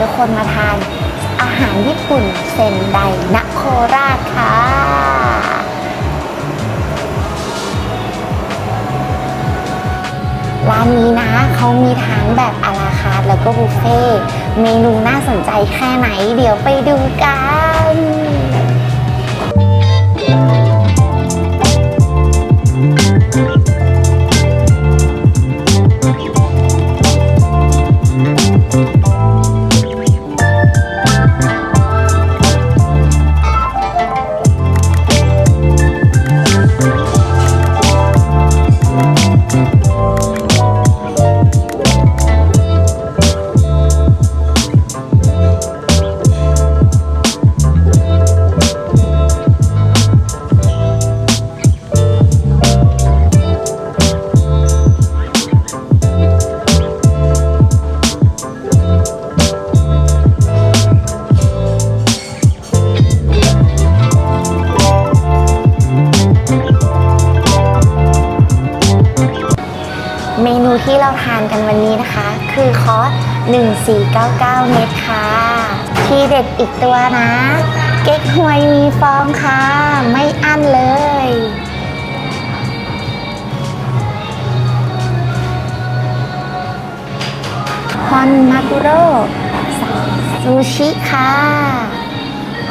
ทุกคนมาทานอาหารญี่ปุ่นเซนไดนโคราชค่ะร้านนี้นะเขามีทั้งแบบอาราคาร์แล้วก็บุฟเฟ่เมนูน่าสนใจแค่ไหน เดี๋ยวไปดูกัน เราทานกันวันนี้นะคะ คือคอร์ส1499 เม็ดค่ะ ที่เด็ดอีกตัวนะ เก๊กฮวยมีฟองค่ะ ไม่อั้นเลย ฮอนมากุโร่ซูชิค่ะ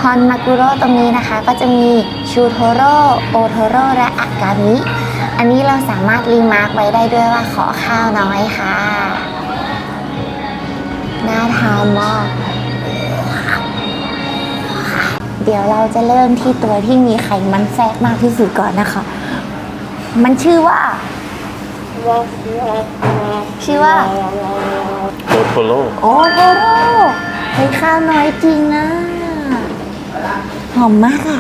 ฮอนมากุโร่ตรงนี้นะคะ ก็จะมีชูโทโร่โอโทโร่และอากามิ อันนี้เราสามารถรีมาร์กไว้ได้ด้วยว่าขอข้าวน้อยค่ะ น่าทานมากเดี๋ยวเราจะเริ่มที่ตัวที่มีไขมันแทรกมากที่สุดก่อนนะคะ มันชื่อว่า ชื่อว่าโอโทโร่โอโทโร่เฮ้ยข้าวน้อยจริงนะ หอมมากอะ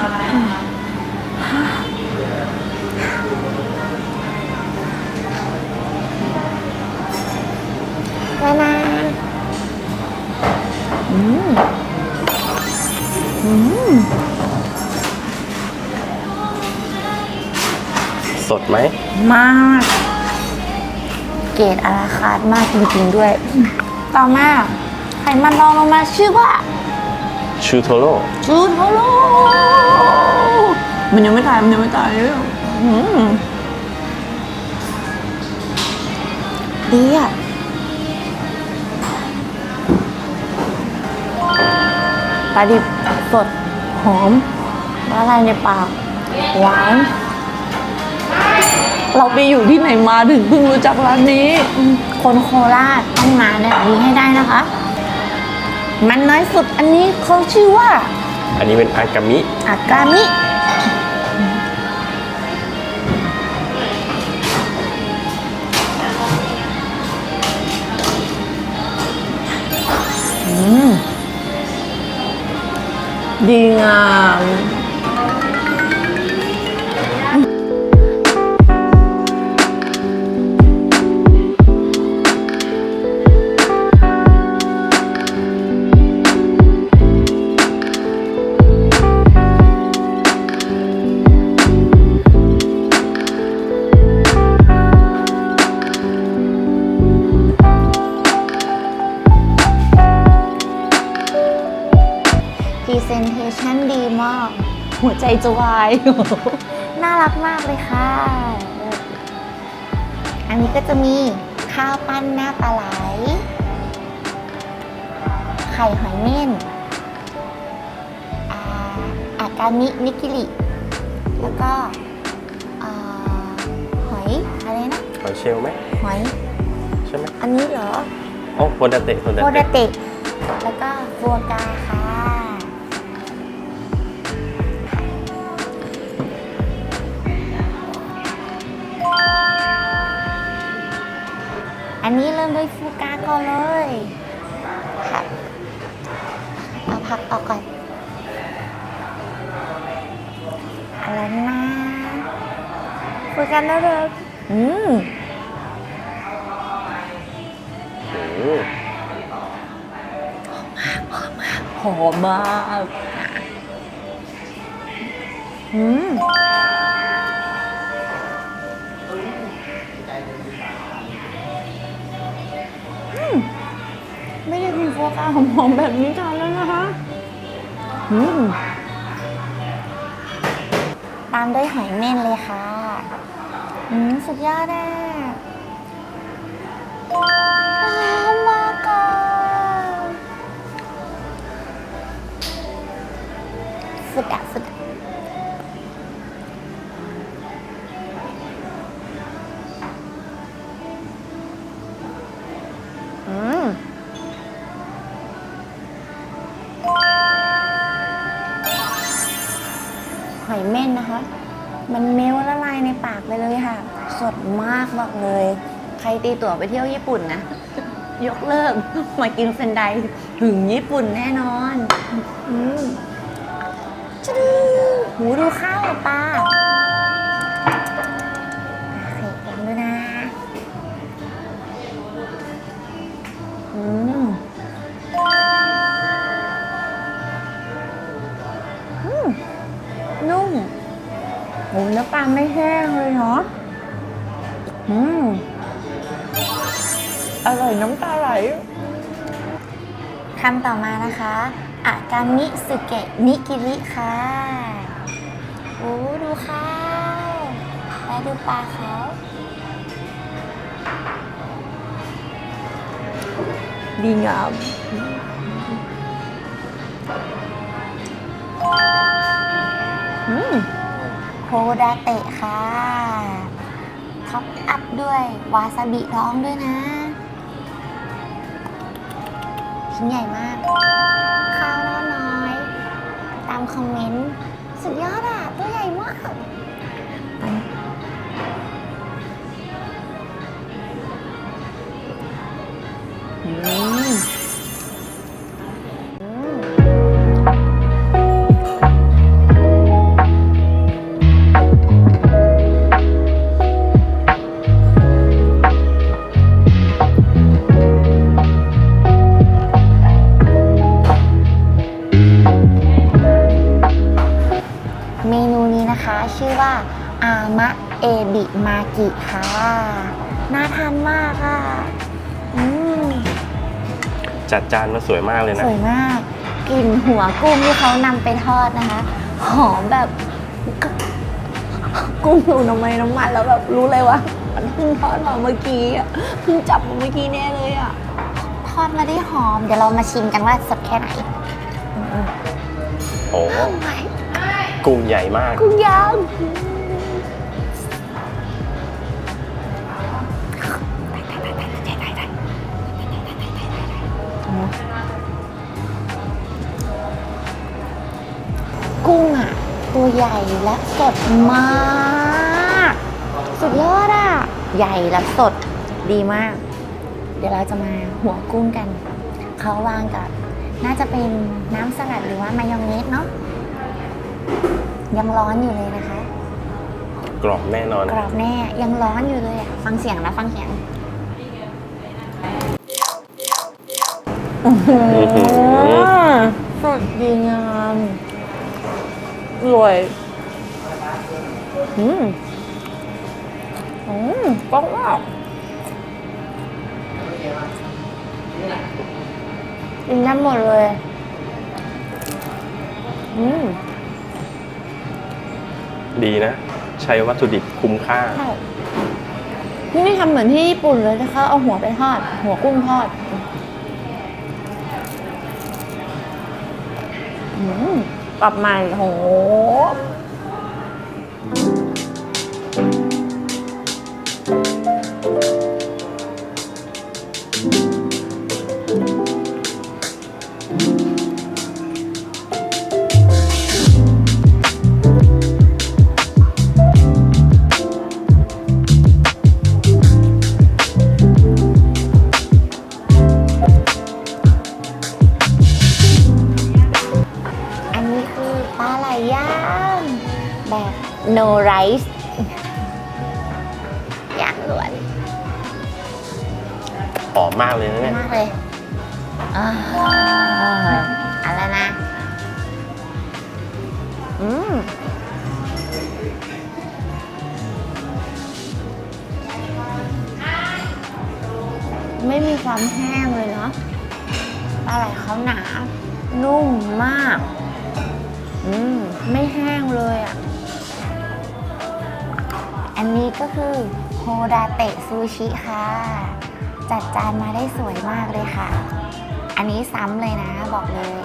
นานาอืมอืมสดไหม มาก เกรดอาราคาร์ดมากจริงๆด้วย ต่อมาไขมันรองลงมาชื่อว่าชูโทโร่จูโทโร่มันยังไม่ตายมันยังไม่ตายเลยอืมดีอะ ลาดิบสดหอมละลายในปากหวานเราไปอยู่ที่ไหนมาถึงเพิ่งรู้จักร้านนี้ คนโคราชต้องมาเนี่ยนี้ให้ได้นะคะ มันน้อยสุดอันนี้เขาชื่อว่า อันนี้เป็นอากามิ อากามิ อืม ดีง รีเซนเทชันดีมาก หัวใจจะวาย น่ารักมากเลยค่ะ อันนี้ก็จะมีข้าวปั้นหน้าปลาไหล ไข่หอยเม่นอาอากามินิกิริ แล้วก็อ่าหอยอะไรนะ หอยเชลล์ไหมหอย ใช่ไหม อันนี้เหรอ โอ้โฮดาเตะโฮดาโคดาเตะ เตะแล้วก็ฟัวกราค่ะ อันนี้เริ่มด้วยฟูกาก่อนเลยค่ะเอาผักออกก่อนอะไรนะฟูกาน่ารักอืมอืมหอมมากอืม อืมค่ะหอมๆแบบนี้ทานแล้วนะคะอืมตามด้วยหอยเม่นเลยค่ะอืมสุดยอดอะว้าวมากอะสุดอะสุด อยเม่นนะคะ มันเมลละลายในปากไปเลยค่ะ สดมากบอกเลย ใครตีตั๋วไปเที่ยวญี่ปุ่นนะ ยกเลิก มากินเซนไดถึงญี่ปุ่นแน่นอน อืมจะดูหูดูข้าวปลาากามิสึเกะนิกิริค่ะโอ้ดูข้าวและดูปลาเขาดีงามอืมโฮดาเตะค่ะท็อปอัพด้วย วาซาบิร้องด้วยนะ ชิ้นใหญ่มากข้าวน้อยน้อยตามคอมเมนต์ สุดยอดอะตัวใหญ่มาก ไป อืม ว่า อามะเอบิมากิค่ะ น่าทานมากอะอืมจัดจานมาสวยมากเลยสนะวยมากกลิ่นหัวกุ้งที่เขานำไปทอดนะคะ หอมแบบ กุ้งอยู่น้ำมันน้ำมันแล้วแบบรู้เลยว่ามันเพิ่งทอดมาเมื่อกี้อะเพิ่งจับมาเมื่อกี้แน่เลยอะทอดมาได้หอม เดี๋ยวเรามาชิมกันว่าสดแค่ไหนอืมโอ้ๆอร่อย กุ้งใหญ่มาก กุ้งย่างกุ้งอะ ตัวใหญ่และสดมาก สุดยอดอะ ใหญ่และสดดีมาก เดี๋ยวเราจะมาหัวกุ้งกัน เขาวางกับ น่าจะเป็นน้ำสลัดหรือว่ามายองเนสเนาะ ยังร้อนอยู่เลยนะคะ กรอบแน่นอนกรอบแน่ยังร้อนอยู่เลยอะฟังเสียงนะฟังเสียงอื้อหือสดดีงามรวยอืมอืมกรอบมากกินได้หมดเลย อืม ดีนะ ใช้วัตถุดิบคุ้มค่า ใช่ที่นี่ทำเหมือนที่ญี่ปุ่นเลยนะคะ เอาหัวไปทอด หัวกุ้งทอดอืมปรับใหม่โห ก็คือโฮดาเตะซูชิค่ะ จัดจานมาได้สวยมากเลยค่ะ อันนี้ซ้ำเลยนะบอกเลย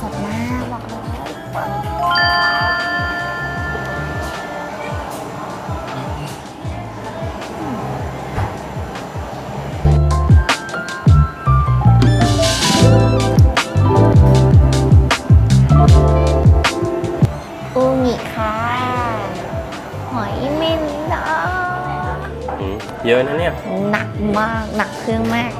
สดมากบอกเลย เยอะนะเนี่ย หนักมาก หนักเครื่องมาก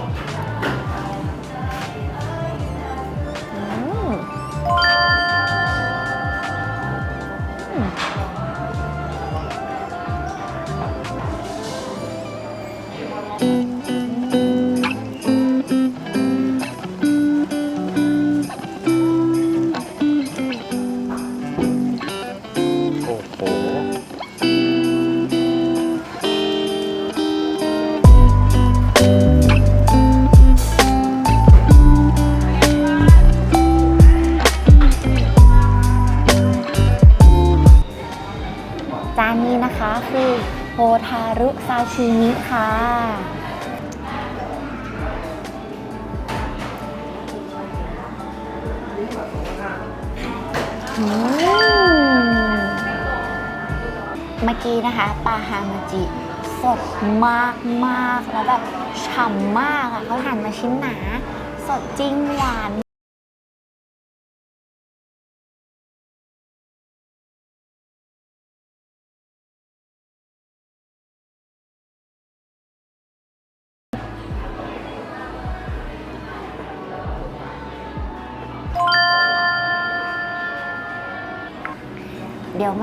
ีนะคะปลาฮามาจิสดมากมากแล้วแบบฉ่ำมากอะเขาหั่นมาชิ้นหนา สดจริงหวาน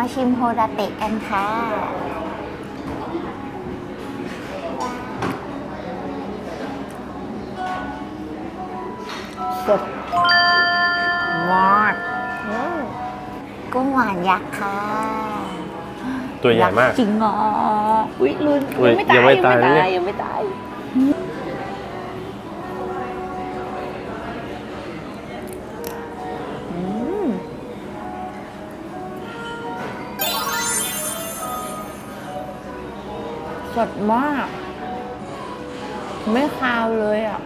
มาชิมโฮดาเตะกันค่ะ สดมากอืมกุ้งหวานยักษ์ค่ะตัวใหญ่มากยัษ์จริงเหรออุ้ยลุ้นอุ๊ยยังไม่ตายยังไม่ตายนะเนี่ยยังไม่ตาย ดมาก ไม่คาวเลยอะ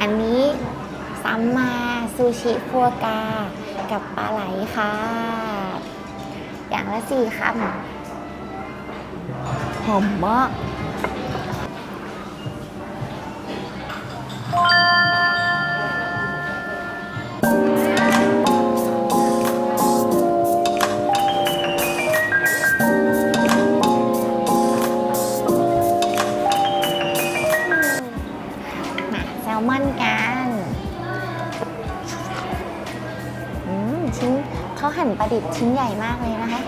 อันนี้ซัมมาซูชิฟัวกา กับปลาไหลค่ะ อย่างละสี่คำหอมมาก หั่นปลาดิบชิ้นใหญ่มากเลยนะคะ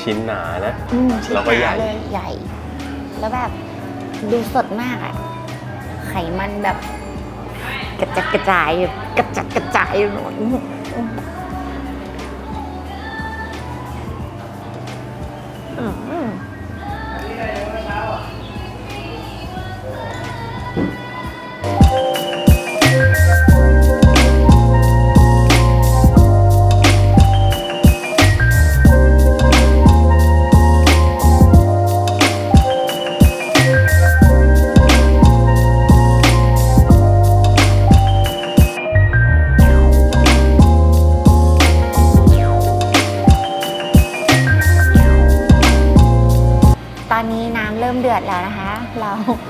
ชิ้นหนานะอืมชิ้นแล้วก็หใหญ่ นาเลยใหญ่ แล้วแบบดูสดมากอะไขมันแบบ กระจัดกระจาย กระจัดกระจายหมด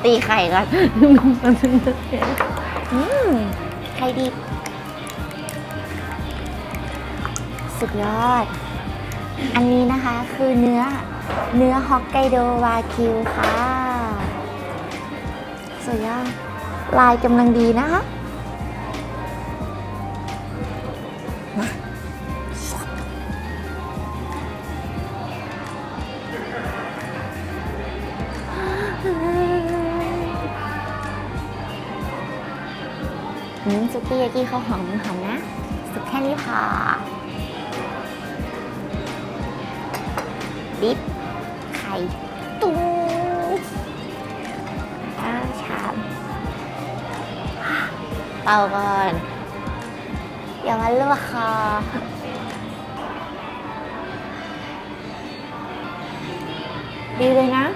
ตีไข่ก่อนอืมไข่ดิบสุดยอด อันนี้นะคะคือเนื้อเนื้อฮอกไกโดวาคิวค่ะ สุดยอด ลายกำลังดีนะคะ กี้ยากี้ขาหอมหอมนะ สุกแค่นี้พอดิบไข่ตุ้งข้าชามเป่าก่อนอย่ามาลวกคอดีเลยนะ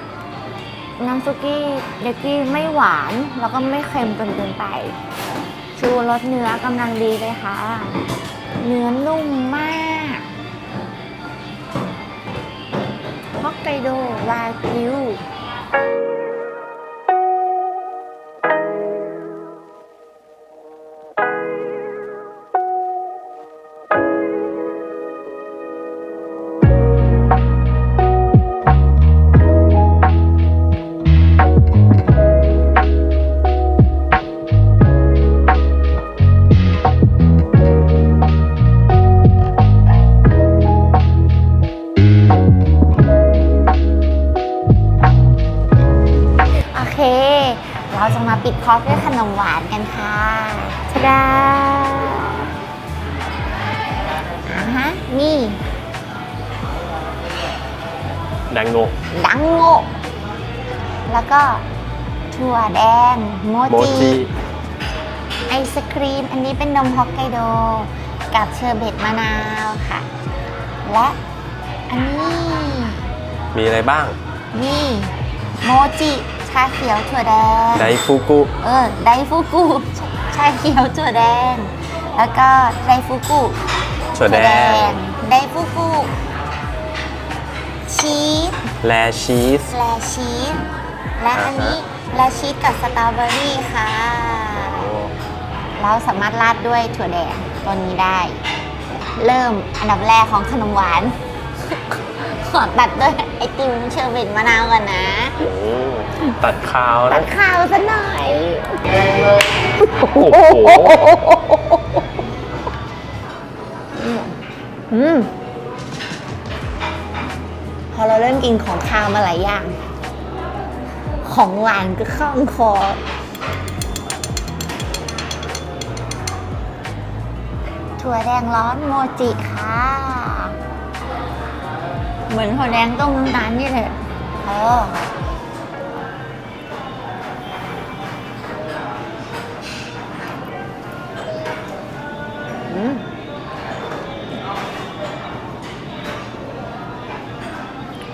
น้ำซุกี้เด็กกี้ไม่หวาน แล้วก็ไม่เค็มจนเกินไป ชูรสเนื้อกำลังดีเลยค่ะ เนื้อนุ่มมากฮอกไกโดวากิว ดังโงดังโงะแล้วก็ถั่วแดง โมโมจิ จิไอศครีม อันนี้เป็นนมฮอกไกโด กับเชอร์เบตมะนาวค่ะ และอันนี้มีอะไรบ้าง นี่โมจิชาเขียวถั่วแดง ไดฟูกุ เออไดฟูกุชาเขียวถั่วแดง แล้วก็ไดฟูกุถั่วแดง ไดฟูกุ ชีสแลชีส แลชีสและอันนี้แลชีสกับสตรอเบอรี่ค่ะโอ้เราสามารถราดด้วยถั่วแดงตัวนี้ได้ เริ่มอันดับแรกของขนมหวาน ขอตัดด้วยไอติมเชอร์เบตมะนาวก่อนนะโหตัดข้าวตันะดข้าวซะหน่อย โอ้โหอืมพอ เริ่มกินของคาวมาหลายอย่าง ของหวานก็ข้าคอ ถั่วแดงร้อนโมจิค่ะ เหมือนถั่วแดงต้มน้ำตาลนี่เลยเอออื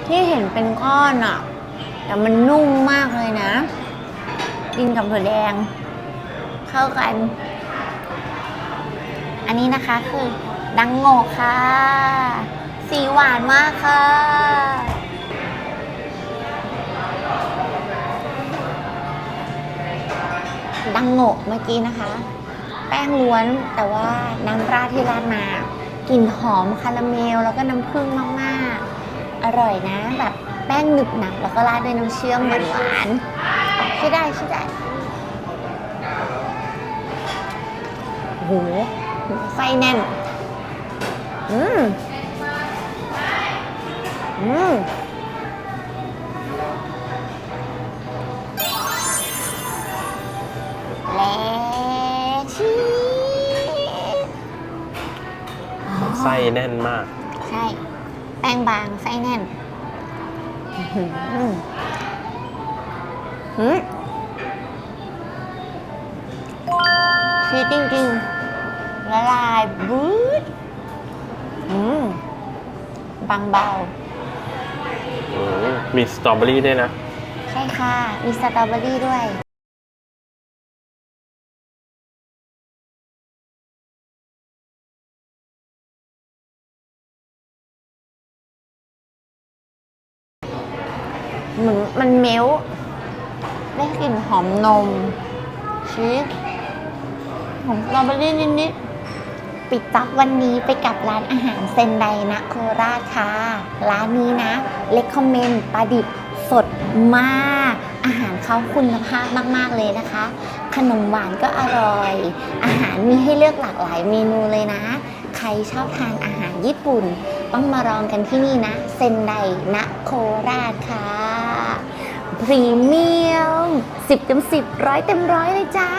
ที่เห็นเป็นก้อนอะแต่มันนุ่มมากเลยนะกินกับถั่วแดง เข้ากัน อันนี้นะคะคือดังโงกค่ะ สีหวานมากค่ะ ดังโงกเมื่อกี้นะคะ แป้งล้วนแต่ว่าน้ำราดที่ราดมากลิ่นหอมคาราเมลแล้วก็น้ำผึ้งมาก อร่อยนะ แบบแป้งหนึบหนับแล้วก็ราดด้วยน้ำเชื่อมหวานๆใช่ได้ใช่ได้โอ้โหไส้แน่น อืม อืมและชีสไส้แน่นมาก ใช่แป้งบางไส้แน่นอื้อหือหืมชีสจริงๆละลายบูดอืมบางเบาอืมมีสตรอเบอรี่ด้วยนะ ใช่ค่ะ มีสตรอเบอรี่ด้วย เหมือนมันเมลได้กลิ่นหอมนม ชีสหอมสตรอเบอรี่นิดๆ ปิดจ็อบวันนี้ไปกับร้านอาหารเซนไดนะโคราชค่ะ ร้านนี้นะเล c กคอมเมนต์ปลาดิบสดมาก อาหารเขาคุณภาพมากๆเลยนะคะ ขนมหวานก็อร่อย อาหารมีให้เลือกหลากหลายเมนูเลยนะ ใครชอบทานอาหารญี่ปุ่น ต้องมาลองกันที่นี่นะ เซนไดนะโคราชค่ะ พรีเมียม10เต็ม10ร้อยเต็มร้อยเลยจ้า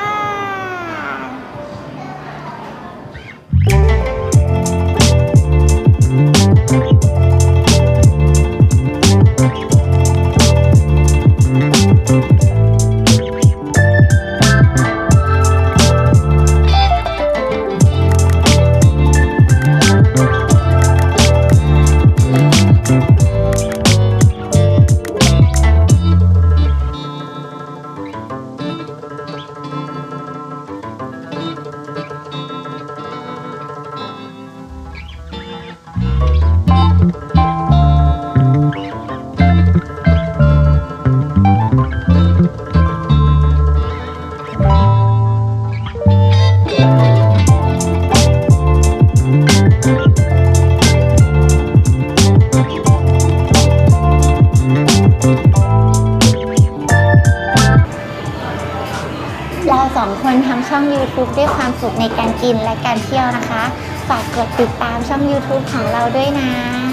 ช่อง YouTube ด้วยความสุขในการกินและการเที่ยวนะคะ ฝากกดติดตามช่อง YouTube ของเราด้วยนะ